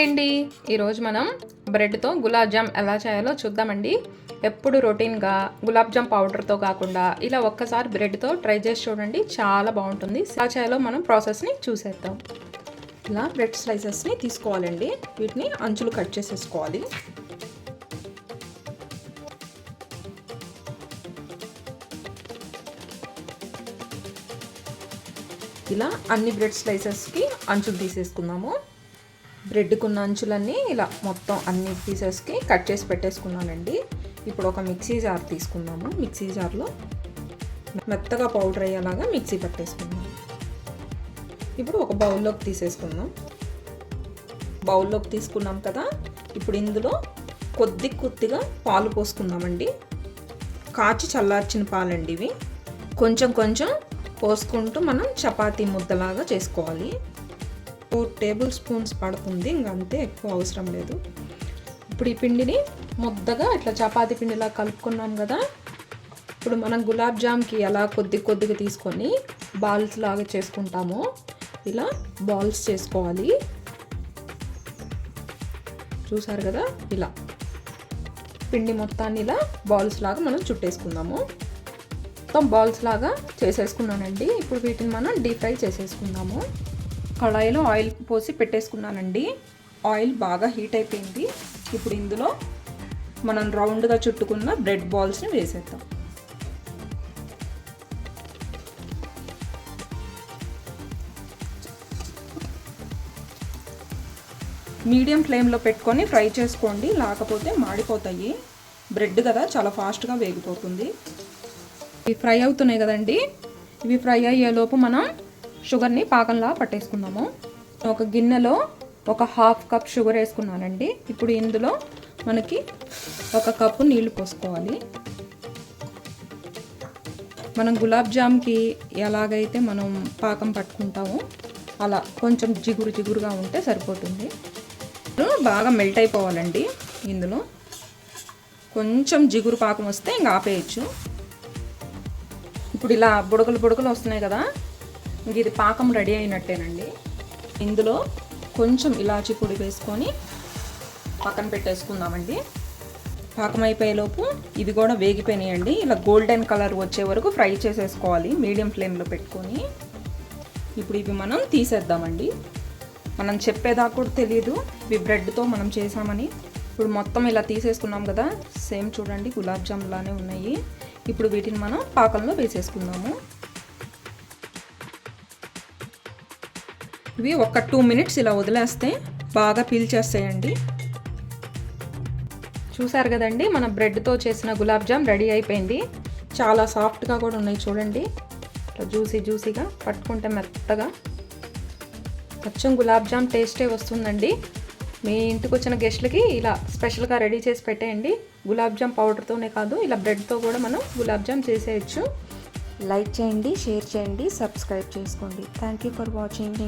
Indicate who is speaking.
Speaker 1: Hi అండి. ఈరోజు మనం బ్రెడ్తో గులాబ్ జామ్ ఎలా చేయాలో చూద్దామండి. ఎప్పుడు రొటీన్గా గులాబ్ జామ్ పౌడర్తో కాకుండా ఇలా ఒక్కసారి బ్రెడ్తో ట్రై చేసి చూడండి. చాలా బాగుంటుంది. ఎలా చేయాలో మనం ప్రాసెస్ని చూసేద్దాం. ఇలా బ్రెడ్ స్లైసెస్ని తీసుకోవాలండి. వీటిని అంచులు కట్ చేసేసుకోవాలి. ఇలా అన్ని బ్రెడ్ స్లైసెస్కి అంచులు తీసేసుకుందాము. బ్రెడ్కున్న అంచులన్నీ ఇలా మొత్తం అన్ని పీసెస్కి కట్ చేసి పెట్టేసుకున్నానండి. ఇప్పుడు ఒక మిక్సీ జార్ తీసుకున్నాము మిక్సీ జార్లో మెత్తగా పౌడర్ అయ్యేలాగా మిక్సీ పట్టేసుకుందాం. ఇప్పుడు ఒక బౌల్లోకి తీసేసుకుందాం. బౌల్లోకి తీసుకున్నాం కదా ఇప్పుడు ఇందులో కొద్ది కొద్దిగా పాలు పోసుకుందామండి. కాచి చల్లార్చిన పాలండి ఇవి. కొంచెం కొంచెం పోసుకుంటూ మనం చపాతీ ముద్దలాగా చేసుకోవాలి. ఫోర్ టేబుల్ స్పూన్స్ పడుతుంది ఇంకంతే ఎక్కువ అవసరం లేదు. ఇప్పుడు ఈ పిండిని ముద్దగా ఇట్లా చపాతీ పిండిలా కలుపుకున్నాం కదా ఇప్పుడు మనం గులాబ్ జామ్కి ఎలా కొద్ది కొద్దిగా తీసుకొని బాల్స్ లాగా చేసుకుంటామో. ఇలా బాల్స్ చేసుకోవాలి. చూసారు కదా? ఇలా. పిండి మొత్తాన్ని ఇలా బాల్స్ లాగా మనం చుట్టేసుకుందాము. మొత్తం బాల్స్ లాగా చేసేసుకున్నానండి. ఇప్పుడు వీటిని మనం డీప్ ఫ్రై చేసేసుకుందాము. కళాయిలో ఆయిల్ పోసి పెట్టేసుకున్నానండి. ఆయిల్ బాగా హీట్ అయిపోయింది. ఇప్పుడు ఇందులో మనం రౌండ్గా చుట్టుకున్న బ్రెడ్ బాల్స్ని వేసేద్దాం. మీడియం ఫ్లేమ్లో పెట్టుకొని ఫ్రై చేసుకోండి. లేకపోతే మాడిపోతాయి. బ్రెడ్ కదా చాలా ఫాస్ట్గా వేగిపోతుంది. ఇవి ఫ్రై అవుతున్నాయి కదండి. ఇవి ఫ్రై అయ్యేలోపు మనం షుగర్ని పాకంలా పట్టేసుకుందాము. ఒక గిన్నెలో ఒక హాఫ్ కప్ షుగర్ వేసుకున్నానండి. ఇప్పుడు ఇందులో మనకి ఒక కప్పు నీళ్ళు పోసుకోవాలి. మనం గులాబ్ జామ్కి ఎలాగైతే మనం పాకం పట్టుకుంటామో అలా కొంచెం జిగురు జిగురుగా ఉంటే సరిపోతుంది. బాగా మెల్ట్ అయిపోవాలండి ఇందులో. కొంచెం జిగురు పాకం వస్తే ఇంకా ఆపేయచ్చు. ఇప్పుడు ఇలా బుడగలు బుడగలు వస్తున్నాయి కదా ఇంక ఇది పాకం రెడీ అయినట్టేనండి. ఇందులో కొంచెం ఇలాచీ పొడి వేసుకొని పక్కన పెట్టేసుకుందామండి. పాకం అయిపోయేలోపు ఇవి కూడా వేగిపోయినాయండి. ఇలా గోల్డెన్ కలర్ వచ్చే వరకు ఫ్రై చేసేసుకోవాలి మీడియం ఫ్లేమ్లో పెట్టుకొని. ఇప్పుడు ఇవి మనం తీసేద్దామండి. మనం చెప్పేదాకా కూడా తెలియదు ఇవి బ్రెడ్తో మనం చేసామని ఇప్పుడు మొత్తం ఇలా తీసేసుకున్నాం కదా సేమ్ చూడండి గులాబ్ జామ్ లానే ఉన్నాయి. ఇప్పుడు వీటిని మనం పాకంలో వేసేసుకుందాము. ఇవి ఒక టూ మినిట్స్ ఇలా వదిలేస్తే బాగా పీల్చేస్తాయండి చూసారు కదండి మన బ్రెడ్తో చేసిన గులాబ్ జామ్ రెడీ అయిపోయింది. చాలా సాఫ్ట్గా కూడా ఉన్నాయి చూడండి. ఇట్లా జ్యూసీ జ్యూసీగా పట్టుకుంటే మెత్తగా. అచ్చం గులాబ్ జామ్ టేస్టే వస్తుందండి. మీ ఇంటికి వచ్చిన గెస్ట్లకి ఇలా స్పెషల్గా రెడీ చేసి పెట్టేయండి. గులాబ్ జామ్ పౌడర్తోనే కాదు ఇలా బ్రెడ్తో కూడా మనం గులాబ్ జామ్ చేసేయచ్చు. లైక్ చేయండి షేర్ చేయండి సబ్స్క్రైబ్ చేసుకోండి. Thank you for watching.